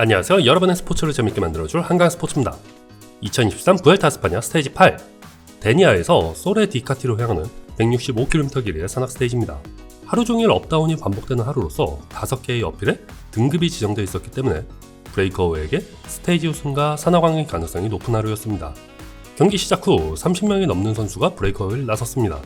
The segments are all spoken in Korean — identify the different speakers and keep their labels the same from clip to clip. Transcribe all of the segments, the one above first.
Speaker 1: 안녕하세요. 여러분의 스포츠를 재밌게 만들어줄 한강 스포츠입니다. 2023 부엘타 스파냐 스테이지 8 데니아에서 소레 디카티로 향하는 165km 길이의 산악 스테이지입니다. 하루 종일 업다운이 반복되는 하루로서 5개의 어필에 등급이 지정되어 있었기 때문에 브레이커웨에게 스테이지 우승과 산악왕의 가능성이 높은 하루였습니다. 경기 시작 후 30명이 넘는 선수가 브레이커웨를 나섰습니다.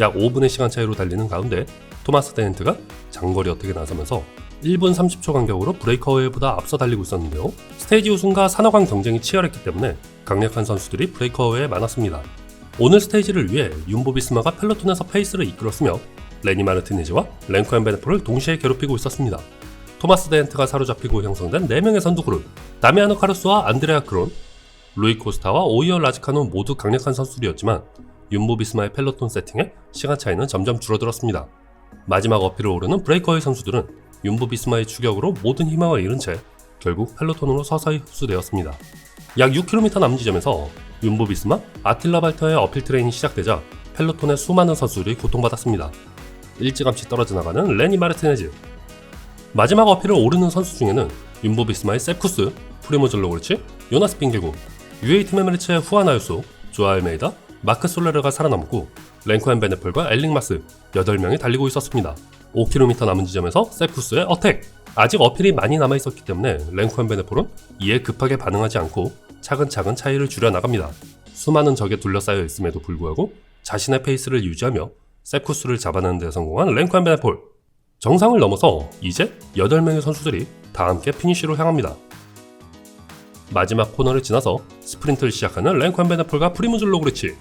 Speaker 1: 약 5분의 시간 차이로 달리는 가운데 토마스 데넨트가 장거리 어택에 나서면서 1분 30초 간격으로 브레이커웨이보다 앞서 달리고 있었는데요. 스테이지 우승과 산업왕 경쟁이 치열했기 때문에 강력한 선수들이 브레이커웨이에 많았습니다. 오늘 스테이지를 위해 윤보 비스마가 펠로톤에서 페이스를 이끌었으며 레니 마르티네즈와 랭코 앤 베네포를 동시에 괴롭히고 있었습니다. 토마스 데엔트가 사로잡히고 형성된 4명의 선두 그룹 다미아노 카루스와 안드레아 크론, 루이 코스타와 오이어 라지카노 모두 강력한 선수들이었지만 윤보 비스마의 펠로톤 세팅에 시간 차이는 점점 줄어들었습니다. 마지막 어필을 오르는 브레이커의 선수들은 윤보 비스마의 추격으로 모든 희망을 잃은 채 결국 펠로톤으로 서서히 흡수되었습니다. 약 6km 남은 지점에서 윤보 비스마, 아틸라 발터의 어필 트레인이 시작되자 펠로톤의 수많은 선수들이 고통받았습니다. 일찌감치 떨어져 나가는 레니 마르티네즈. 마지막 어필을 오르는 선수 중에는 윤보 비스마의 세쿠스, 프리모즐 로그르치, 요나스 빙게구, UAT 메메리츠의 후아나유소, 조아 알메이다, 마크 솔레르가 살아남고 랭코 앤 베네폴과 엘링 마스 8명이 달리고 있었습니다. 5km 남은 지점에서 세쿠스의 어택! 아직 어필이 많이 남아있었기 때문에 앤 베네폴은 이에 급하게 반응하지 않고 차근차근 차이를 줄여 나갑니다. 수많은 적에 둘러싸여 있음에도 불구하고 자신의 페이스를 유지하며 세쿠스를 잡아내는 데 성공한 앤 베네폴. 정상을 넘어서 이제 8명의 선수들이 다 함께 피니쉬로 향합니다. 마지막 코너를 지나서 스프린트를 시작하는 앤 베네폴과 프리무즐 로그리치.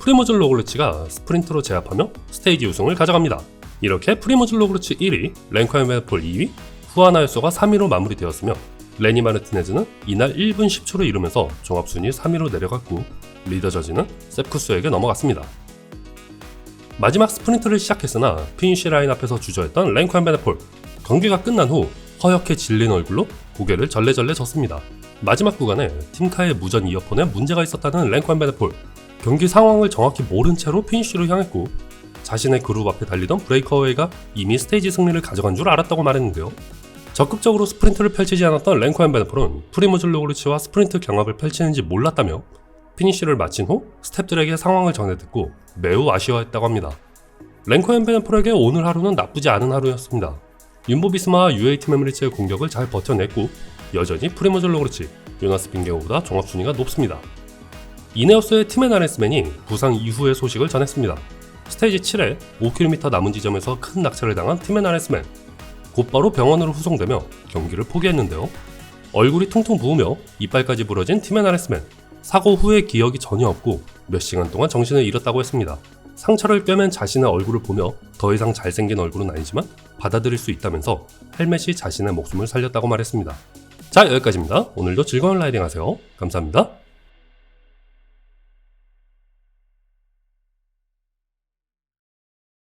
Speaker 1: 프리모즐 로그르치가 스프린트로 제압하며 스테이지 우승을 가져갑니다. 이렇게 프리모즐 로그르치 1위, 랭커 앤베폴 2위, 후아나요소가 3위로 마무리되었으며 레니 마르티네즈는 이날 1분 10초를 이루면서 종합순위 3위로 내려갔고 리더 저지는 세프쿠스에게 넘어갔습니다. 마지막 스프린트를 시작했으나 피니시 라인 앞에서 주저했던 랭커 앤베네폴 경기가 끝난 후 허옇게 질린 얼굴로 고개를 절레절레 졌습니다. 마지막 구간에 팀카의 무전 이어폰에 문제가 있었다는 랭커 앤베네폴 경기 상황을 정확히 모른 채로 피니쉬로 향했고 자신의 그룹 앞에 달리던 브레이커웨이가 이미 스테이지 승리를 가져간 줄 알았다고 말했는데요. 적극적으로 스프린트를 펼치지 않았던 랭코 앤 베네폴은 프리모즐 로그르치와 스프린트 경합을 펼치는지 몰랐다며 피니쉬를 마친 후 스탭들에게 상황을 전해 듣고 매우 아쉬워했다고 합니다. 랭코 앤 베네폴에게 오늘 하루는 나쁘지 않은 하루였습니다. 윤보 비스마와 UAT 메모리츠의 공격을 잘 버텨냈고 여전히 프리모즐 로그르치, 요나스 빙게오보다 종합순위가 높습니다. 이네오스의 팀의 나레스맨이 부상 이후의 소식을 전했습니다. 스테이지 7에 5km 남은 지점에서 큰 낙차를 당한 팀의 나레스맨. 곧바로 병원으로 후송되며 경기를 포기했는데요. 얼굴이 퉁퉁 부으며 이빨까지 부러진 팀의 나레스맨. 사고 후에 기억이 전혀 없고 몇 시간 동안 정신을 잃었다고 했습니다. 상처를 꿰맨 자신의 얼굴을 보며 더 이상 잘생긴 얼굴은 아니지만 받아들일 수 있다면서 헬멧이 자신의 목숨을 살렸다고 말했습니다. 자, 여기까지입니다. 오늘도 즐거운 라이딩 하세요. 감사합니다.